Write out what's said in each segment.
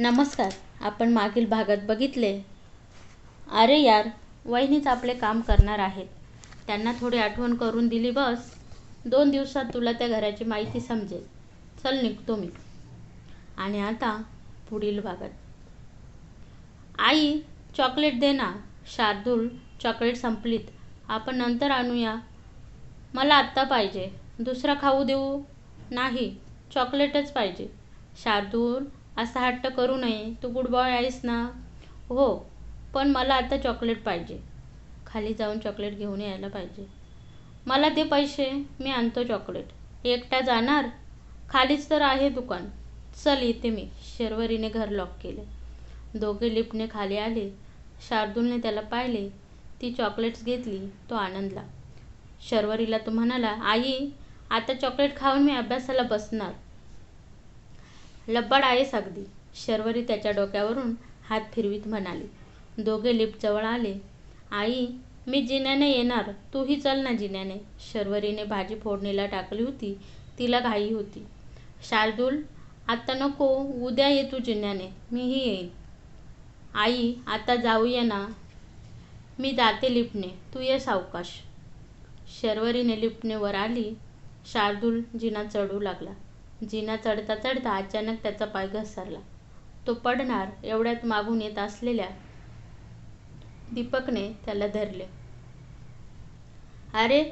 नमस्कार आपण मागील भागात बघितले. अरे यार वहिनीच आपले काम करणार आहेत. त्यांना थोडी आठवण करून दिली बस. दोन दिवसात तुला त्या घराची माहिती समजेल. चल निघतो मी. आणि आता पुढील भागात. आई चॉकलेट दे ना. शार्दूल चॉकलेट संपलीत. आपण नंतर आणूया. मला आत्ता पाहिजे. दुसरा खाऊ देऊ? नाही चॉकलेटच पाहिजे. शार्दूल असा हट्ट करू नये. तू गुड बॉय आहेस ना? हो पण मला आता चॉकलेट पाहिजे. खाली जाऊन चॉकलेट घेऊन यायला पाहिजे. मला दे पैसे मी आणतो चॉकलेट एकटा जाणार? खालीच तर आहे दुकान. चल येते मी. शर्वरीने घर लॉक केले. दोघे लिफ्टने खाली आले. शार्दूलने त्याला पाहिले. ती चॉकलेट्स घेतली. तो आनंदला. शर्वरीला तो म्हणाला आई आता चॉकलेट खाऊन मी अभ्यासाला बसणार. लब्बाड आहेस अगदी. शर्वरी त्याच्या डोक्यावरून हात फिरवीत म्हणाली दोघे लिफ्टजवळ आले. आई मी जिन्याने येणार तूही चल ना जिन्याने. शर्वरीने भाजी फोडणीला टाकली होती तिला घाई होती. शार्दूल आत्ता नको उद्या ये तू जिन्याने मीही येईन. आई आता जाऊया ना. मी जाते लिफ्टने तू ये सावकाश. शर्वरीने लिफ्टने वर आली. शार्दूल जिना चढू लागला. जिना चढता चढता अचानक त्याचा पाय घसरला. तो पडणार एवढ्यात मागून येत असलेल्या दीपकने त्याला धरले. अरे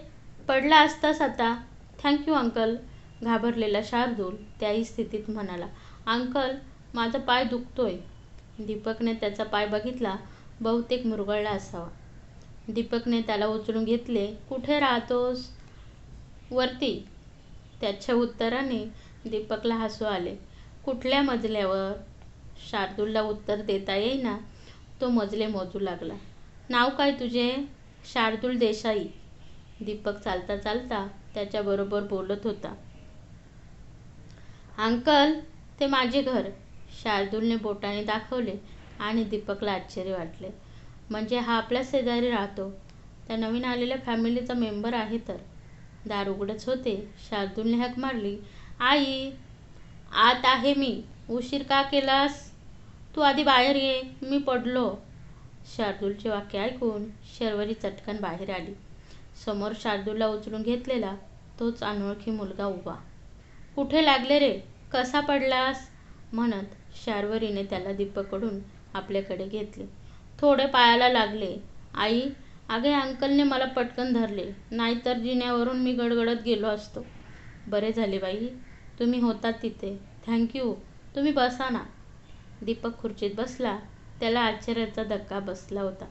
पडला असतास आता. थँक्यू अंकल घाबरलेला शार्दूल त्याही स्थितीत म्हणाला अंकल माझा पाय दुखतोय. दीपकने त्याचा पाय बघितला बहुतेक मुरगळला असावा. दीपकने त्याला उचलून घेतले कुठे राहतोस? वरती. त्याच्या उत्तराने दीपकला हसू आले. कुठल्या मजल्यावर? शार्दूलला उत्तर देता येईना. तो मजले मोजू लागला. नाव काय तुझे? शार्दूल देसाई. दीपक चालता चालता त्याच्याबरोबर बोलत होता. अंकल ते माझे घर. शार्दूलने बोटाने दाखवले आणि दीपकला आश्चर्य वाटले. म्हणजे हा आपल्या शेजारी राहतो. त्या नवीन आलेल्या फॅमिलीचा मेंबर आहे तर. दार उघडच होते. शार्दूलने हाक मारली आई आत आहे मी. उशीर का केलास? तू आधी बाहेर ये. मी पडलो. शार्दूलचे वाक्य ऐकून शर्वरी चटकन बाहेर आली. समोर शार्दूलला उचलून घेतलेला तोच अनोळखी मुलगा उभा. कुठे लागले रे? कसा पडलास? म्हणत शार्वरीने त्याला दीपकडून आपल्याकडे घेतले. थोडे पायाला लागले. आई अगे अंकलने मला पटकन धरले. नाहीतर जिन्यावरून मी गडगडत गेलो असतो. बरे झाले बाई. तुम्ही होतात तिथे. थँक्यू तुम्ही बसा ना. दीपक खुर्चीत बसला. त्याला आश्चर्याचा धक्का बसला होता.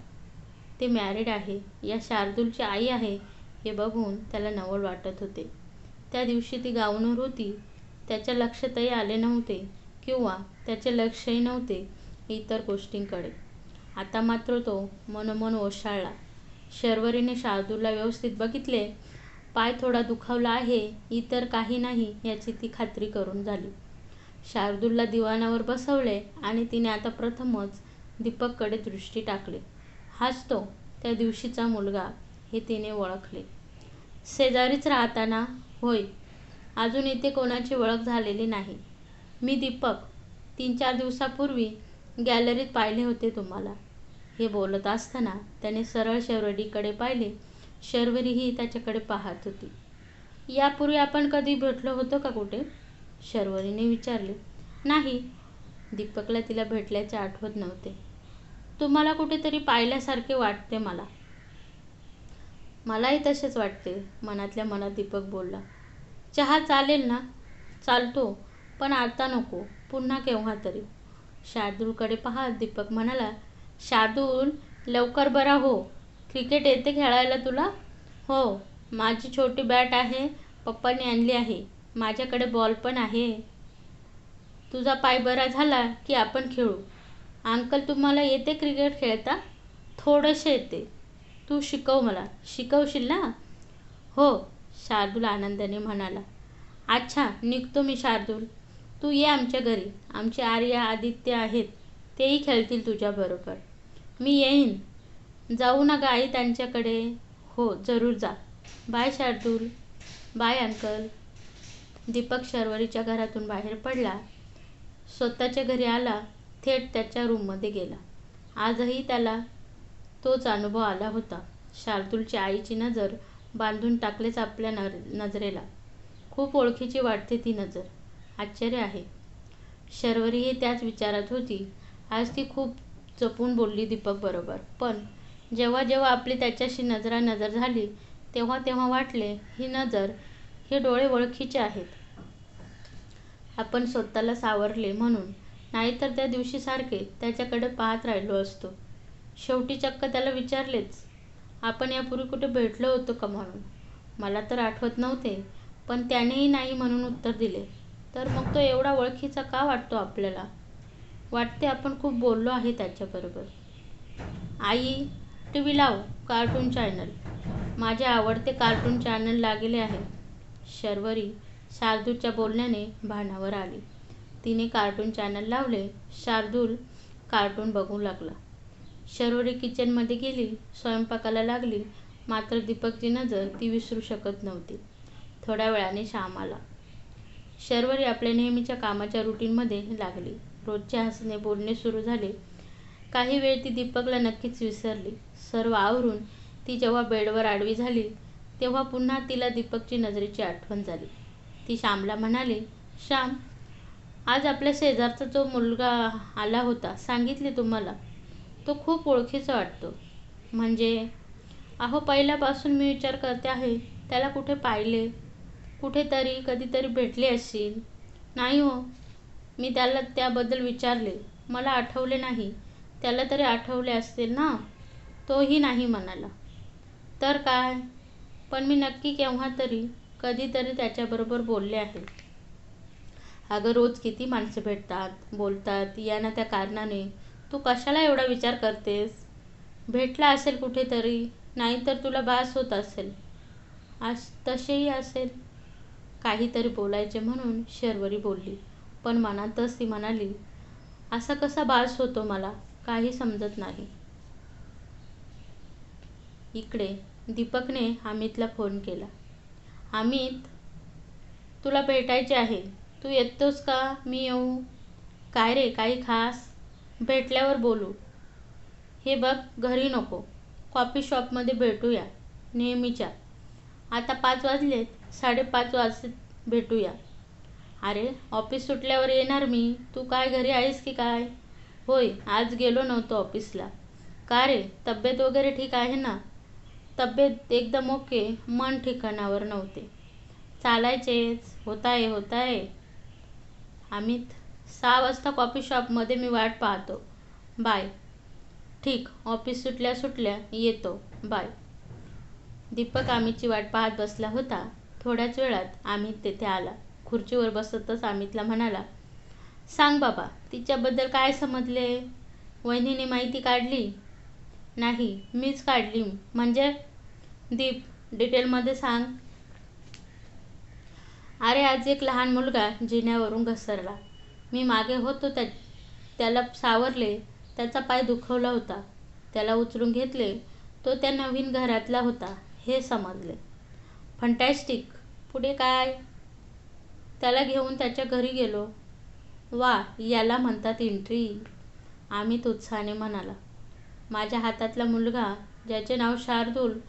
ते मॅरिड आहे. या शार्दूलची आई आहे. हे बघून त्याला नवल वाटत होते. त्या दिवशी ती गाऊनवर होती. त्याच्या लक्षातही आले नव्हते किंवा त्याचे लक्षही नव्हते इतर गोष्टींकडे. आता मात्र तो मनोमन ओशाळला. शर्वरीने शार्दूलला व्यवस्थित बघितले पाय थोडा दुखावला आहे इतर काही नाही याची ती खात्री करून झाली. शार्दूलला दिवाणावर बसवले आणि तिने आता प्रथमच दीपककडे दृष्टी टाकली. हाच तो त्या दिवशीचा मुलगा हे तिने ओळखले. शेजारीच राहताना होय अजून इथे कोणाची ओळख झालेली नाही. मी दीपक तीन चार दिवसापूर्वी गॅलरीत पाहिले होते तुम्हाला. हे बोलत असताना त्याने सरळ शेवरडीकडे पाहिले. शर्वरीही त्याच्याकडे पाहत होती. यापूर्वी आपण कधी भेटलो होतो का कुठे? शर्वरीने विचारले. नाही. दीपकला तिला भेटल्याचे आठवत नव्हते. तुम्हाला कुठेतरी पाहिल्यासारखे वाटते मला. मलाही तसेच वाटते. मनातल्या मनात दीपक बोलला. चहा चालेल ना? चालतो. पण आता नको. पुन्हा केव्हा तरी. शार्दूलकडे पाहत दीपक म्हणाला शार्दूल लवकर बरा हो. क्रिकेट येते खेळायला तुला? हो माझी छोटी बॅट आहे पप्पांनी आणली आहे. माझ्याकडे बॉल पण आहे. तुझा पाय बरा झाला की आपण खेळू? अंकल तुम्हाला येते क्रिकेट खेळता? थोडंसे येते. तू शिकव मला. शिकवशील ना? हो शार्दूल आनंदाने म्हणाला. अच्छा निघतो मी शार्दूल. तू ये आमच्या घरी. आमचे आर्या आदित्य आहेत. तेही खेळतील तुझ्याबरोबर मी येईन. जाऊ ना आई त्यांच्याकडे. हो जरूर जा. Bye Shardul. Bye uncle. Deepak शर्वरीच्या घरातून बाहेर पडला. स्वतःच्या घरी आला. थेट त्याच्या रूममध्ये गेला. आजही त्याला तोच अनुभव आला होता. शार्दूलची आईची नजर बांधून टाकलेच आपल्या नर नजरेला. खूप ओळखीची वाटते ती नजर. आश्चर्य आहे. शर्वरीही त्याच विचारात होती. आज ती खूप जपून बोलली दीपक बरोबर. पण जेव्हा जेव्हा आपली त्याच्याशी नजरा नजर झाली तेव्हा तेव्हा वाटले ही नजर हे डोळे ओळखीचे आहेत. आपण स्वतःला सावरले म्हणून नाहीतर त्या दिवशीसारखे त्याच्याकडे पाहत राहिलो असतो. शेवटी चक्क त्याला विचारलेच आपण यापूर्वी कुठे भेटलो होतो का म्हणून? मला तर आठवत नव्हते पण त्यानेही नाही म्हणून उत्तर दिले. तर मग तो एवढा ओळखीचा का वाटतो आपल्याला? वाटते आपण खूप बोललो आहे त्याच्याबरोबर. आई टी व्ही लाव कार्टून चॅनल. माझे आवडते कार्टून चॅनल लागले आहे. शर्वरी शार्दूलच्या बोलण्याने भानावर आली. तिने कार्टून चॅनल लावले. शार्दूल कार्टून बघू लागला. शर्वरी किचनमध्ये गेली. स्वयंपाकाला लागली. मात्र दीपकची नजर ती विसरू शकत नव्हती. थोड्या वेळाने श्याम आला. शर्वरी आपल्या नेहमीच्या कामाच्या रुटीनमध्ये लागली. रोजचे हसणे बोलणे सुरू झाले. काही वेळ ती दीपकला नक्कीच विसरली. सर्व आवरून ती जेव्हा बेडवर आडवी झाली तेव्हा पुन्हा तिला दीपकची नजरेची आठवण झाली. ती श्यामला म्हणाली श्याम आज आपल्या शेजारचा जो मुलगा आला होता सांगितले तुम्हाला? तो खूप ओळखीचा वाटतो. म्हणजे अहो पहिल्यापासून मी विचार करते आहे त्याला कुठे पाहिले? कुठेतरी कधीतरी भेटले असतील नाही हो मी त्याला त्याबद्दल विचारले. मला आठवले नाही. त्याला तरी आठवले असतील ना? तोही नाही म्हणाला. तर काय? पण मी नक्की केव्हा तरी कधीतरी त्याच्याबरोबर बोलले आहे. अगं रोज किती माणसं भेटतात बोलतात या ना त्या कारणाने. तू कशाला एवढा विचार करतेस? भेटला असेल कुठेतरी नाहीतर तुला बास होत असेल. आज तसेही असेल. काहीतरी बोलायचे म्हणून शर्वरी बोलली. पण मनातच ती म्हणाली असा कसा बास होतो मला? काही समजत नाही. इकडे दीपकने अमितला फोन केला. अमित तुला भेटायचे आहे. तू येतोस का? मी येऊ. काय रे? काही खास? भेटल्यावर बोलू. हे बघ घरी नको. कॉफी शॉपमध्ये भेटूया. नेहमीच्या. आता पाच वाजलेत. साडेपाच वाजत भेटूया. अरे ऑफिस सुटल्यावर येणार मी. तू काय घरी आहेस की काय? होय आज गेलो नव्हतो ऑफिसला. का रे? तब्येत वगैरे ठीक आहे ना? तब्येत एकदम ओके मन ठिकाणावर नव्हते. चालायचेच होताय आहे होत आहे अमित सहा वाजता कॉफी शॉपमध्ये मी वाट पाहतो. बाय. ठीक ऑफिस सुटल्या सुटल्या येतो. बाय. दीपक अमितची वाट पाहत बसला होता. थोड्याच वेळात आम्ही तेथे आला. खुर्चीवर बसतच अमितला म्हणाला सांग बाबा तिच्याबद्दल काय समजले? वहिनीने माहिती काढली? नाही मीच काढली. म्हणजे दीप डिटेलमध्ये सांग. अरे आज एक लहान मुलगा जिन्यावरून घसरला. मी मागे होतो त्या त्याला सावरले. त्याचा पाय दुखवला होता. त्याला उचलून घेतले. तो त्या नवीन घरातला होता हे समजले. फंटॅस्टिक पुढे काय? त्याला घेऊन त्याच्या घरी गेलो. वा याला म्हणतात एंट्री आम्ही उत्साहाने म्हणाला. माझ्या हातातला मुलगा ज्याचे नाव शार्दूल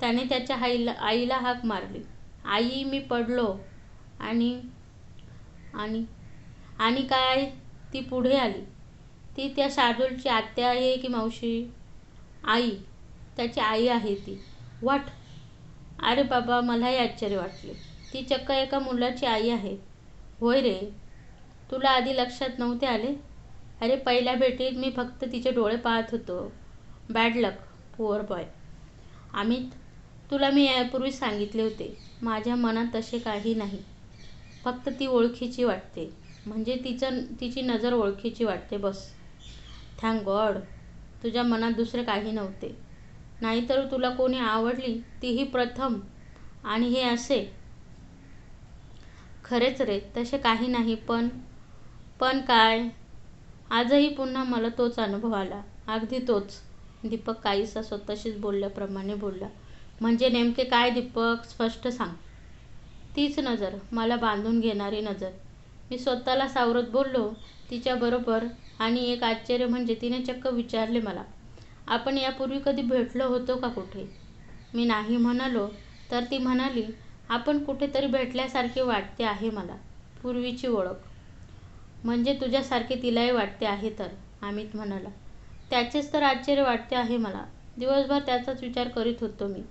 त्याने त्याच्या आईला आईला हाक मारली. आई मी पडलो आणि आणि आणि काय ती पुढे आली. ती त्या शार्दूलची आत्या आहे की मावशी? आई त्याची आई आहे ती. वाट. अरे बाबा मलाही आश्चर्य वाटले. ती चक्क एका मुलाची आई आहे. होय रे. तुला आधी लक्षात नव्हते आले? अरे पहिल्या भेटीत मी फक्त तिचे डोळे पाहत होतो. Bad luck poor boy Amit तुला मी यापूर्वी सांगितले होते माझ्या मनात तसे काही नाही. फक्त ती ओळखीची वाटते. म्हणजे तिचं तिची नजर ओळखीची वाटते बस. थँक गॉड तुझ्या मनात दुसरे काही नव्हते. नाहीतर तुला कोणी आवडली तीही प्रथम. आणि हे असे. खरेच रे तसे काही नाही पण पण काय? आजही पुन्हा मला तोच अनुभव आला. अगदी तोच. दीपक काहीसा स्वतःशीच बोलल्याप्रमाणे बोलला. म्हणजे नेमके काय दीपक? स्पष्ट सांग. तीच नजर. मला बांधून घेणारी नजर. मी स्वतःला सावरत बोललो तिच्याबरोबर आणि एक आश्चर्य म्हणजे तिने चक्क विचारले मला आपण यापूर्वी कधी भेटलो होतो का कुठे? मी नाही म्हणालो तर ती म्हणाली आपण कुठेतरी भेटल्यासारखे वाटते आहे मला. पूर्वीची ओळख. म्हणजे तुझ्यासारखे तिलाही वाटते आहे तर अमित म्हणाला. त्याचेच तर आश्चर्य वाटते आहे मला. दिवसभर त्याचाच विचार करीत होतो मी.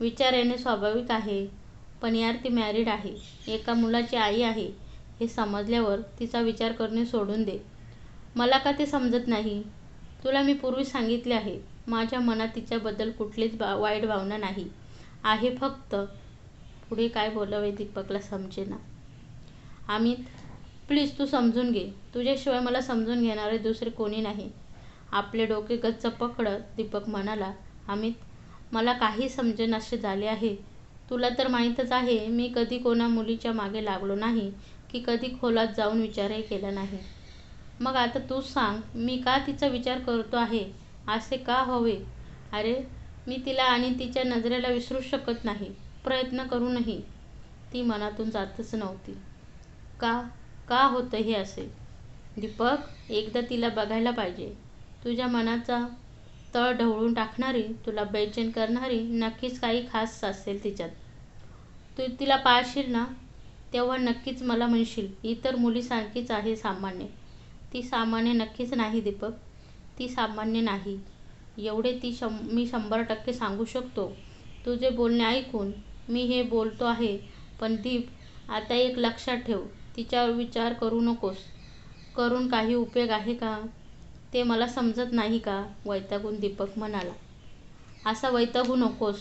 विचार येणे स्वाभाविक आहे पण यार ती मॅरिड आहे. एका मुलाची आई आहे हे समजल्यावर तिचा विचार करणे सोडून दे. मला का ते समजत नाही? तुला मी पूर्वी सांगितले आहे माझ्या मनात तिच्याबद्दल कुठलीच बा वाईट भावना नाही. आहे फक्त पुढे काय बोलावे दीपकला समजेना. अमित प्लीज तू समजून घे. तुझ्याशिवाय मला समजून घेणारे दुसरे कोणी नाही. आपले डोके गच्च पकडत दीपक म्हणाला अमित मला काही समजेनासे झाले आहे. तुला तर माहीतच आहे मी कधी कोणा मुलीच्या मागे लागलो नाही की कधी खोलात जाऊन विचारही केला नाही. मग आता तू सांग मी का तिचा विचार करतो आहे? असे का हवे? अरे मी तिला आणि तिच्या नजरेला विसरू शकत नाही. प्रयत्न करूनही ती मनातून जातच नव्हती. का? का होतं हे असे दीपक एकदा तिला बघायला पाहिजे. तुझ्या मनाचा तळ ढवळून टाकणारी तुला बेचैन करणारी नक्कीच काही खास असेल तिच्यात. तू तिला पाहशील ना? तेव्हा नक्कीच मला म्हणशील इतर मुलीसारखीच आहे सामान्य. ती सामान्य नक्कीच नाही दीपक. ती सामान्य नाही. एवढे ती शं मी शंभर टक्के सांगू शकतो. तुझे बोलणे ऐकून मी हे बोलतो आहे. पण दीप आता एक लक्षात ठेव. तिच्यावर विचार करू नकोस. करून काही उपयोग आहे का? ते मला समजत नाही का? वैतागून दीपक म्हणाला. असा वैतागू नकोस.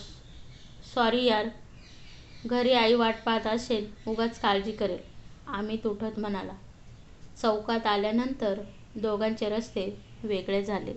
सॉरी यार. घरी आई वाट पाहत असेल उगाच काळजी करेल अमित उठत म्हणाला. चौकात आल्यानंतर दोघांचे रस्ते वेगळे झाले.